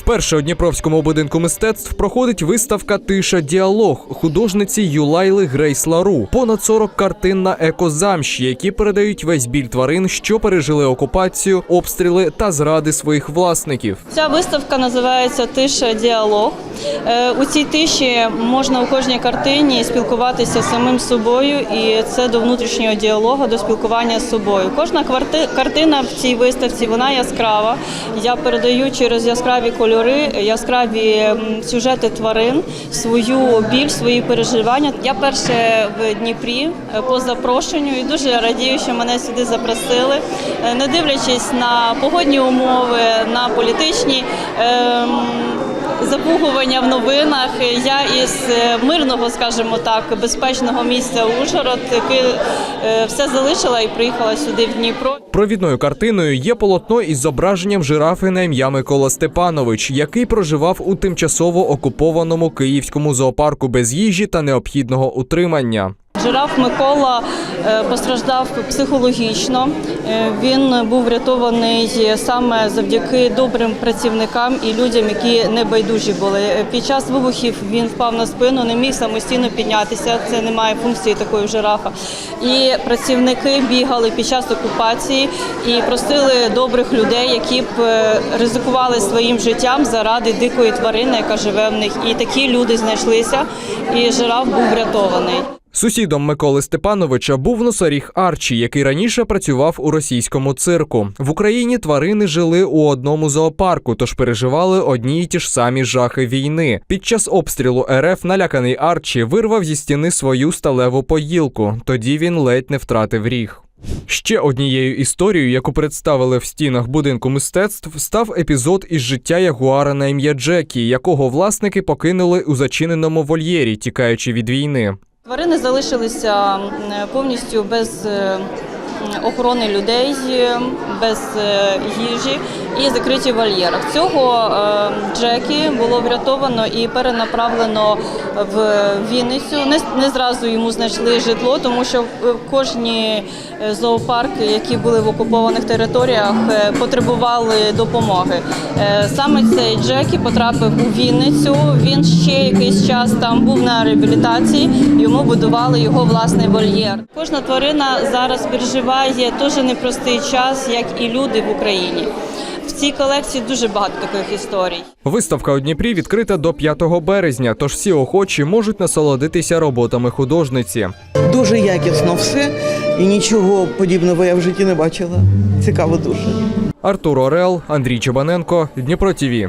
Вперше у Дніпровському будинку мистецтв проходить виставка Тиша діалог художниці Юлайли Грейс Лару. Понад 40 картин на екозамші, які передають весь біль тварин, що пережили окупацію, обстріли та зради своїх власників. Ця виставка називається Тиша діалог. Е, У цій тиші можна у кожній картині спілкуватися самим собою, і це до внутрішнього діалогу, до спілкування з собою. Кожна картина в цій виставці вона яскрава. Я передаю через яскраві кольори, яскраві сюжети тварин, свою біль, свої переживання. Я перше в Дніпрі е, по запрошенню і дуже радію, що мене сюди запросили, Е, не дивлячись на погодні умови, на політичні. ем, Запугування в новинах. Я із е, мирного, скажімо так, безпечного місця Ужгород, е, все залишила і приїхала сюди в Дніпро. Провідною картиною є полотно із зображенням жирафи на ім'я Микола Степанович, який проживав у тимчасово окупованому київському зоопарку без їжі та необхідного утримання. Жираф Микола е, постраждав психологічно. Е, Він був врятований саме завдяки добрим працівникам і людям, які небайдужі були. Е, Під час вибухів він впав на спину, не міг самостійно піднятися. Це немає функції такої жирафа. І працівники бігали під час окупації і просили добрих людей, які б ризикували своїм життям заради дикої тварини, яка живе в них. І такі люди знайшлися, і жираф був врятований. Сусідом Миколи Степановича був носоріг Арчі, який раніше працював у російському цирку. В Україні тварини жили у одному зоопарку, тож переживали одні й ті ж самі жахи війни. Під час обстрілу РФ наляканий Арчі вирвав зі стіни свою сталеву поїлку. Тоді він ледь не втратив ріг. Ще однією історією, яку представили в стінах будинку мистецтв, став епізод із життя ягуара на ім'я Джекі, якого власники покинули у зачиненому вольєрі, тікаючи від війни. Тварини залишилися повністю без е, охорони людей, без е, їжі і закриті в вольєрах. Цього е, Джекі було врятовано і перенаправлено в Вінницю. Не, зразу йому знайшли житло, тому що кожні е, зоопарки, які були в окупованих територіях, потребували допомоги. Саме цей Джекі потрапив у Вінницю. Він ще якийсь час там був на реабілітації. Йому будували його власний вольєр. Кожна тварина зараз переживає дуже непростий час, як і люди в Україні. В цій колекції дуже багато таких історій. Виставка у Дніпрі відкрита до 5 березня, тож всі охочі можуть насолодитися роботами художниці. Дуже якісно все, і нічого подібного я в житті не бачила. Цікаво дуже. Артур Орел, Андрій Чебаненко, Дніпро ТІВІ.